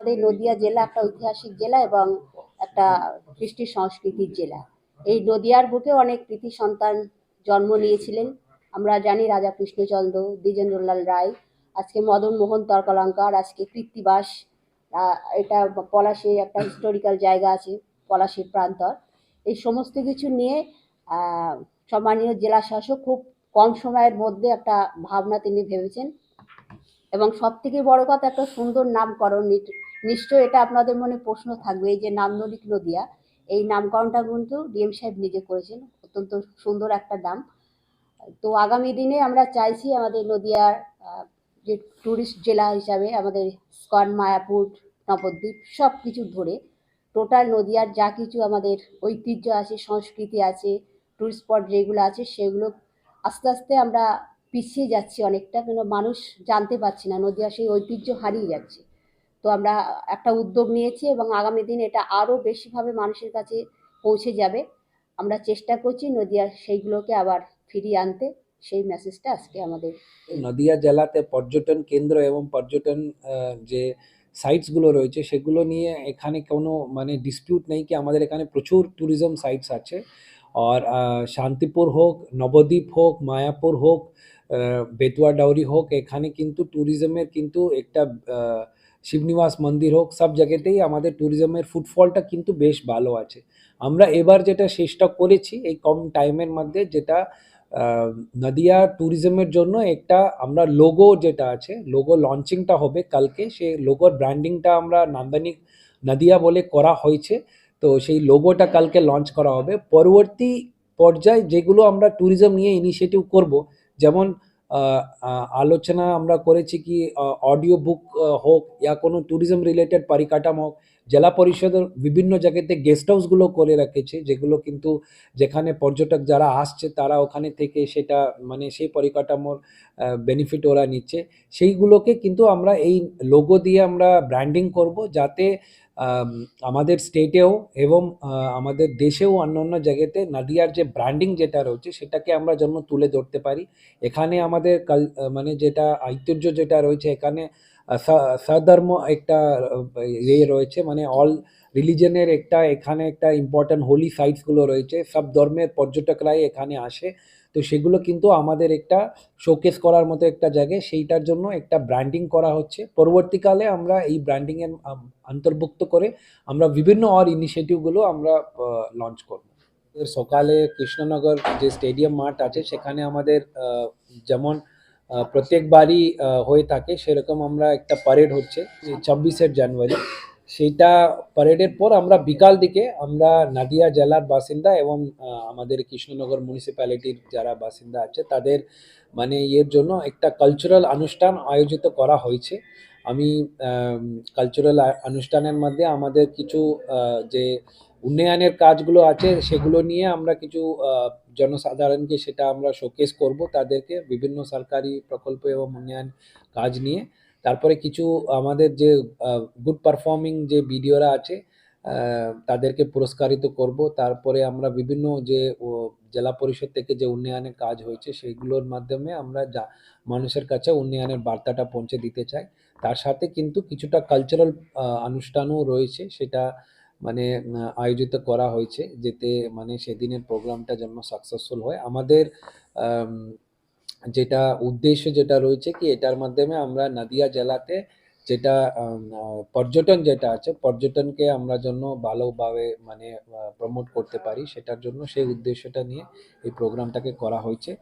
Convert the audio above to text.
আমাদের নদিয়া জেলা একটা ঐতিহাসিক জেলা এবং একটা কৃষ্টি সংস্কৃতির জেলা। এই নদিয়ার বুকে অনেক কৃতি সন্তান জন্ম নিয়েছিলেন। আমরা জানি রাজা কৃষ্ণচন্দ্র, দ্বিজেন্দ্রলাল রায়, আজকে মদন মোহন তর্কলঙ্কার, আজকে কৃত্তিবাস এটা পলাশে একটা হিস্টোরিক্যাল জায়গা আছে, পলাশির প্রান্তর। এই সমস্ত কিছু নিয়ে সম্মানীয় জেলা শাসক খুব কম সময়ের মধ্যে একটা ভাবনা তিনি ভেবেছেন। এবং সব থেকে বড় কথা, একটা সুন্দর নামকরণ নিশ্চয় এটা আপনাদের মনে প্রশ্ন থাকবে, এই যে নান্দনিক নদিয়া, এই নামকরণটা কিন্তু ডিএম সাহেব নিজে করেছেন, অত্যন্ত সুন্দর একটা নাম। তো আগামী দিনে আমরা চাইছি আমাদের নদিয়ার যে ট্যুরিস্ট জেলা হিসাবে আমাদের স্কন, মায়াপুর, নবদ্বীপ সব কিছু ধরে টোটাল নদিয়ার যা কিছু আমাদের ঐতিহ্য আছে, সংস্কৃতি আছে টুরিস্ট স্পট যেগুলো আছে সেগুলো আস্তে আস্তে আমরা পিছিয়ে যাচ্ছি অনেকটা কিন্তু মানুষ জানতে পারছে না, নদিয়া সেই ঐতিহ্য হারিয়ে যাচ্ছে। আমরা একটা উদ্যোগ নিয়েছি এবং আগামী দিন এটা আরও বেশিভাবে মানুষের কাছে পৌঁছে যাবে। আমরা চেষ্টা করছি নদিয়ার সেইগুলোকে আবার ফিরিয়ে আনতে। সেই মেসেজটা আজকে আমাদের নদিয়া জেলাতে পর্যটন কেন্দ্র এবং পর্যটন যে সাইটসগুলো রয়েছে সেগুলো নিয়ে এখানে কোনো মানে ডিসপিউট নেই কি? আমাদের এখানে প্রচুর ট্যুরিজম সাইটস আছে। আর শান্তিপুর হোক, নবদ্বীপ হোক, মায়াপুর হোক বেতুয়া, ডাউরি হোক, এখানে কিন্তু ট্যুরিজমের কিন্তু একটা শিবনিবাস মন্দির হোক, সব জায়গাতেই আমাদের ট্যুরিজমের ফুটফলটা কিন্তু বেশ ভালো আছে। আমরা এবার যেটা চেষ্টা করেছি, এই কম টাইমের মধ্যে যেটা নদিয়া ট্যুরিজমের জন্য একটা আমরা লোগো যেটা আছে লোগো লঞ্চিংটা হবে কালকে, সে লোগোর ব্র্যান্ডিংটা আমরা নান্দনিক নদিয়া বলে করা হয়েছে। তো সেই লোগোটা কালকে লঞ্চ করা হবে। পরবর্তী পর্যায়ে যেগুলো আমরা ট্যুরিজম নিয়ে ইনিশিয়েটিভ করব, যেমন আলোচনা আমরা করেছি কি অডিও বুক হোক ইয়া কোনো ট্যুরিজম রিলেটেড পরিকাঠামো হোক জেলা পরিষদের বিভিন্ন জায়গাতে গেস্ট হাউসগুলো করে রেখেছে, যেগুলো কিন্তু যেখানে পর্যটক যারা আসছে তারা ওখানে থেকে সেটা মানে সেই পরিকাঠামোর বেনিফিট ওরা নিচ্ছে। সেইগুলোকে কিন্তু আমরা এই লোগো দিয়ে আমরা ব্র্যান্ডিং করব যাতে আমাদের স্টেটেও এবং আমাদের দেশেও অন্য অন্য জায়গাতে নাদিয়ার যে ব্র্যান্ডিং যেটা রয়েছে সেটাকে আমরা জন্য তুলে ধরতে পারি। এখানে আমাদের মানে যেটা ঐতিহ্য যেটা রয়েছে এখানে সধর্ম একটা ইয়ে রয়েছে মানে অল রিলিজনের একটা, এখানে একটা ইম্পর্ট্যান্ট হোলি সাইটসগুলো রয়েছে, সব ধর্মের পর্যটকরাই এখানে আসে। তো সেগুলো কিন্তু আমাদের একটা শোকেস করার মতো একটা জায়গায়, সেইটার জন্য একটা ব্র্যান্ডিং করা হচ্ছে। পরবর্তীকালে আমরা এই ব্র্যান্ডিংয়ের অন্তর্ভুক্ত করে আমরা বিভিন্ন আর ইনিশিয়েটিভগুলো আমরা লঞ্চ করব। সকালে কৃষ্ণনগর যে স্টেডিয়াম মাঠ আছে, সেখানে আমাদের যেমন প্রত্যেকবারই হয়ে থাকে। সেরকম আমরা একটা প্যারেড হচ্ছে ছাব্বিশের জানুয়ারি। সেইটা প্যারেডের পর আমরা বিকাল দিকে আমরা নদিয়া জেলার বাসিন্দা এবং আমাদের কৃষ্ণনগর মিউনিসিপ্যালিটির যারা বাসিন্দা আছে, তাদের মানে ইয়ের জন্য একটা কালচারাল অনুষ্ঠান আয়োজিত করা হয়েছে। আমি কালচারাল অনুষ্ঠানের মধ্যে আমাদের কিছু যে উন্নয়নের কাজগুলো আছে, সেগুলো নিয়ে আমরা কিছু জনসাধারণকে সেটা আমরা শোকেস করব তাদেরকে বিভিন্ন সরকারি প্রকল্প এবং উন্নয়ন কাজ নিয়ে। তারপরে কিছু আমাদের যে গুড পারফর্মিং যে ভিডিওরা আছে তাদেরকে পুরস্কারিত করব। তারপরে আমরা বিভিন্ন যে জেলা পরিষদ থেকে যে উন্নয়নের কাজ হয়েছে সেইগুলোর মাধ্যমে আমরা যা, মানুষের কাছে উন্নয়নের বার্তাটা পৌঁছে দিতে চাই। তার সাথে কিন্তু কিছুটা কালচারাল অনুষ্ঠানও রয়েছে সেটা মানে আয়োজিত করা হয়েছে যেতে মানে সেদিনের প্রোগ্রামটা যেন সাকসেসফুল হয়। আমাদের যেটা উদ্দেশ্য যেটা রয়েছে কি, এটার মাধ্যমে আমরা নদিয়া জেলাতে যেটা পর্যটন যেটা আছে, পর্যটনকে আমরা জন্য ভালোভাবে মানে প্রমোট করতে পারি, সেটার জন্য সেই উদ্দেশ্যটা নিয়ে এই প্রোগ্রামটাকে করা হয়েছে।